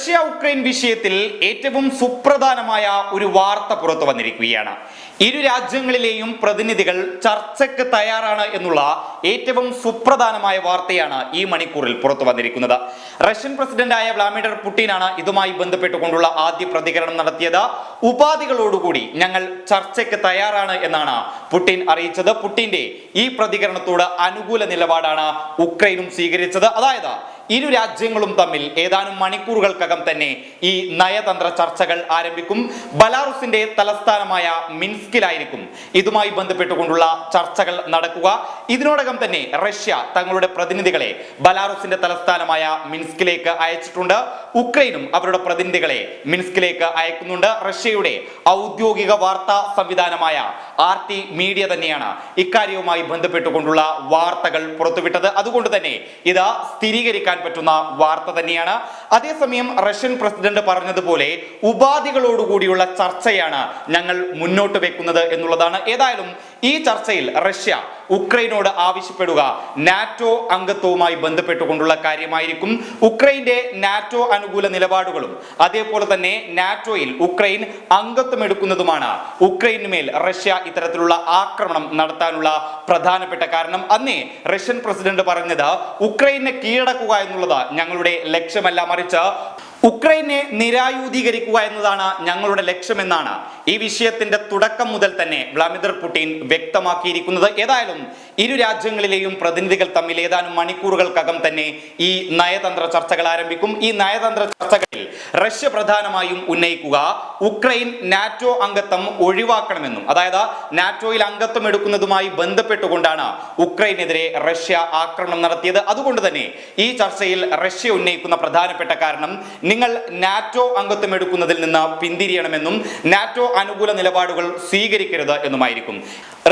Russia Ukraine വിഷയത്തിൽ ഏറ്റവും സുപ്രധാനമായ ഒരു വാർത്ത പുറത്തു വന്നിരിക്കുകയാണ്. ഇരു രാജ്യങ്ങളിലെയും പ്രതിനിധികൾ ചർച്ചയ്ക്ക് തയ്യാറാണ് എന്നുള്ള ഏറ്റവും സുപ്രധാനമായ വാർത്തയാണ് ഈ മണിക്കൂറിൽ പുറത്തു വന്നിരിക്കുന്നത്. റഷ്യൻ പ്രസിഡന്റായ വ്ളാഡിമിർ പുടിനാണ് ഇതുമായി ബന്ധപ്പെട്ടുകൊണ്ടുള്ള ആദ്യ പ്രതികരണം നടത്തിയത്. ഉപാധികളോടുകൂടി ഞങ്ങൾ ചർച്ചയ്ക്ക് തയ്യാറാണ് എന്നാണ് പുടിൻ അറിയിച്ചത്. പുടിന്റെ ഈ പ്രതികരണത്തോട് അനുകൂല നിലപാടാണ് ഉക്രൈനും സ്വീകരിച്ചത്. അതായത് ഇരു രാജ്യങ്ങളും തമ്മിൽ ഏതാനും മണിക്കൂറുകൾക്കകം തന്നെ ഈ നയതന്ത്ര ചർച്ചകൾ ആരംഭിക്കും. ബലാറുസിന്റെ തലസ്ഥാനമായ മിൻസ്കിലായിരിക്കും. ഇതുമായി ബന്ധപ്പെട്ടുകൊണ്ടുള്ള ചർച്ചകൾ നടക്കുക. ഇതിനോടകം തന്നെ റഷ്യ തങ്ങളുടെ പ്രതിനിധികളെ ബലാറുസിന്റെ തലസ്ഥാനമായ മിൻസ്കിലേക്ക് അയച്ചിട്ടുണ്ട്. ഉക്രൈനും അവരുടെ പ്രതിനിധികളെ മിൻസ്കിലേക്ക് അയക്കുന്നുണ്ട്. റഷ്യയുടെ ഔദ്യോഗിക വാർത്താ സംവിധാനമായ ആർ ടി മീഡിയ തന്നെയാണ് ഇക്കാര്യവുമായി ബന്ധപ്പെട്ടുകൊണ്ടുള്ള വാർത്തകൾ പുറത്തുവിട്ടത്. അതുകൊണ്ട് തന്നെ ഇത് സ്ഥിരീകരിക്കാൻ പറ്റുന്ന വാർത്ത തന്നെയാണ്. അതേസമയം റഷ്യൻ പ്രസിഡന്റ് പറഞ്ഞതുപോലെ ഉപാധികളോടുകൂടിയുള്ള ചർച്ചയാണ് ഞങ്ങൾ മുന്നോട്ട് വെക്കുന്നത് എന്നുള്ളതാണ്. ഏതായാലും ഈ ചർച്ചയിൽ റഷ്യ ഉക്രൈനോട് ആവശ്യപ്പെടുക നാറ്റോ അംഗത്വവുമായി ബന്ധപ്പെട്ടുകൊണ്ടുള്ള കാര്യമായിരിക്കും. ഉക്രൈന്റെ നാറ്റോ അനുകൂല നിലപാടുകളും അതേപോലെ തന്നെ നാറ്റോയിൽ ഉക്രൈൻ അംഗത്വം എടുക്കുന്നതുമാണ് ഉക്രൈനുമേൽ റഷ്യ ഇത്തരത്തിലുള്ള ആക്രമണം നടത്താനുള്ള പ്രധാനപ്പെട്ട കാരണം. അന്നേ റഷ്യൻ പ്രസിഡന്റ് പറഞ്ഞത് ഉക്രൈനെ കീഴടക്കുക എന്നുള്ളത് ഞങ്ങളുടെ ലക്ഷ്യമല്ല. മറിച്ച് ഉക്രൈനെ നിരായുധീകരിക്കുക എന്നതാണ് ഞങ്ങളുടെ ലക്ഷ്യമെന്നാണ് ഈ വിഷയത്തിന്റെ തുടക്കം മുതൽ തന്നെ വ്ളാദിമിർ പുടിൻ വ്യക്തമാക്കിയിരിക്കുന്നത്. ഏതായാലും ഇരു രാജ്യങ്ങളിലെയും പ്രതിനിധികൾ തമ്മിൽ ഏതാനും മണിക്കൂറുകൾക്കകം തന്നെ ഈ നയതന്ത്ര ചർച്ചകൾ ആരംഭിക്കും. ഈ നയതന്ത്ര ചർച്ചകളിൽ റഷ്യ പ്രധാനമായും ഉന്നയിക്കുക ഉക്രൈൻ നാറ്റോ അംഗത്വം ഒഴിവാക്കണമെന്നും അതായത് നാറ്റോയിൽ അംഗത്വം എടുക്കുന്നതുമായി ബന്ധപ്പെട്ടുകൊണ്ടാണ് ഉക്രൈനെതിരെ റഷ്യ ആക്രമണം നടത്തിയത്. അതുകൊണ്ട് തന്നെ ഈ ചർച്ചയിൽ റഷ്യ ഉന്നയിക്കുന്ന പ്രധാനപ്പെട്ട കാരണം നിങ്ങൾ നാറ്റോ അംഗത്വം എടുക്കുന്നതിൽ നിന്ന് പിന്തിരിയണമെന്നും നാറ്റോ അനുകൂല നിലപാടുകൾ സ്വീകരിക്കരുത് എന്നുമായിരിക്കും.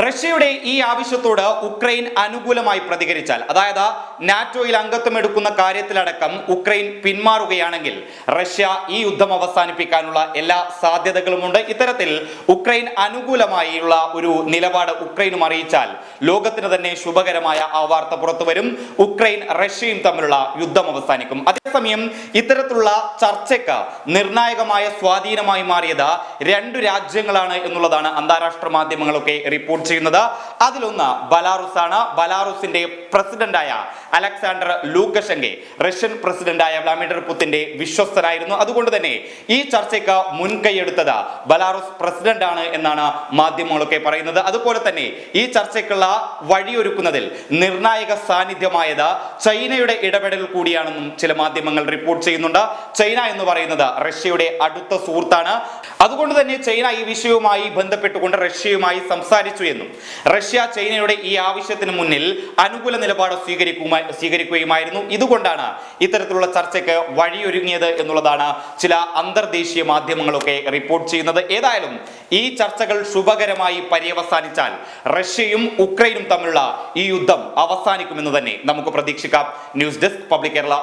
റഷ്യയുടെ ഈ ആവശ്യത്തോട് ഉക്രൈൻ അനുകൂലമായി പ്രതികരിച്ചാൽ അതായത് നാറ്റോയിൽ അംഗത്വം എടുക്കുന്ന കാര്യത്തിലടക്കം ഉക്രൈൻ പിന്മാറുകയാണെങ്കിൽ റഷ്യ ഈ യുദ്ധം അവസാനിപ്പിക്കാനുള്ള എല്ലാ സാധ്യതകളുമുണ്ട്. ഇത്തരത്തിൽ ഉക്രൈൻ അനുകൂലമായുള്ള ഒരു നിലപാട് ഉക്രൈനും അറിയിച്ചാൽ ലോകത്തിന് തന്നെ ശുഭകരമായ ആ വാർത്ത പുറത്തുവരും. ഉക്രൈൻ റഷ്യയും തമ്മിലുള്ള യുദ്ധം അവസാനിക്കും. അതേസമയം ഇത്തരത്തിലുള്ള ചർച്ചയ്ക്ക് നിർണായകമായ സ്വാധീനമായി മാറിയത് രണ്ടു രാജ്യങ്ങളാണ് എന്നുള്ളതാണ് അന്താരാഷ്ട്ര മാധ്യമങ്ങളൊക്കെ റിപ്പോർട്ട് ചെയ്യുന്നത്. അതിലൊന്ന് ബലാറുസ് ആണ് ബലാറുസിന്റെ പ്രസിഡന്റായ അലക്സാണ്ടർ ലൂക്കഷെങ്കെ റഷ്യൻ പ്രസിഡന്റായ വ്ളാഡിമിർ പുത്തിന്റെ വിശ്വസ്തനായിരുന്നു. അതുകൊണ്ട് തന്നെ ഈ ചർച്ചയ്ക്ക് മുൻകൈയെടുത്തത് ബലാറുസ് പ്രസിഡന്റ് ആണ് എന്നാണ് മാധ്യമങ്ങളൊക്കെ പറയുന്നത്. അതുപോലെ തന്നെ ഈ ചർച്ചയ്ക്കുള്ള വഴിയൊരുക്കുന്നതിൽ നിർണായക സാന്നിധ്യമായത് ചൈനയുടെ ഇടപെടൽ കൂടിയാണെന്നും ചില മാധ്യമങ്ങൾ റിപ്പോർട്ട് ചെയ്യുന്നുണ്ട്. ചൈന എന്ന് പറയുന്നത് റഷ്യയുടെ അടുത്ത സുഹൃത്താണ്. അതുകൊണ്ട് തന്നെ ചൈന ഈ വിഷയവുമായി ബന്ധപ്പെട്ടുകൊണ്ട് റഷ്യയുമായി സംസാരിച്ചു എന്നും റഷ്യ ചൈനയുടെ ഈ ആവശ്യത്തിന് മുന്നിൽ അനുകൂല നിലപാട് സ്വീകരിക്കുമായി സ്വീകരിക്കുകയുമായിരുന്നു. ഇതുകൊണ്ടാണ് ഇത്തരത്തിലുള്ള ചർച്ചയ്ക്ക് വഴിയൊരുങ്ങിയത് എന്നുള്ളതാണ് ചില അന്തർദേശീയ മാധ്യമങ്ങളൊക്കെ റിപ്പോർട്ട് ചെയ്യുന്നത്. ഏതായാലും ഈ ചർച്ചകൾ ശുഭകരമായി പര്യവസാനിച്ചാൽ റഷ്യയും ഉക്രൈനും തമ്മിലുള്ള ഈ യുദ്ധം അവസാനിക്കുമെന്ന് തന്നെ നമുക്ക് പ്രതീക്ഷിക്കാം. News desk Public Kerala.